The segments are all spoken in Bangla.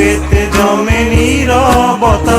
কাপেতে জমে নীরবতা।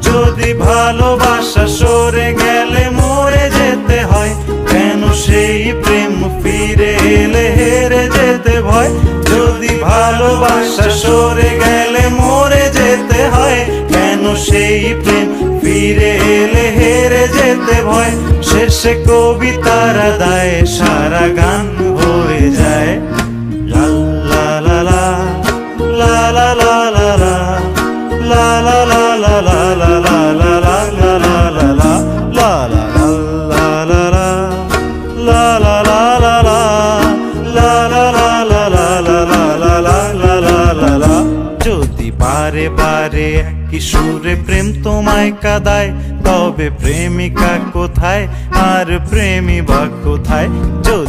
যদি ভালোবাসা সরে গেলে মরে যেতে হয়, কেন সেই প্রেম ফিরে এলে হেরে যেতে ভয়? যদি ভালোবাসা সরে গেলে মরে যেতে হয়, কেন সেই প্রেম ফিরে এলে হেরে যেতে ভয়? শেষে কবিতারা দায় সারা গান হয়ে যায়। যদি বারে বারে কি সুরে প্রেম তোমায় কাদায় তবে প্রেমিকা কোথায় আর প্রেমী বা কোথায়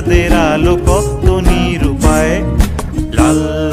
চাঁদের আলো কত নিরূপায়। লাল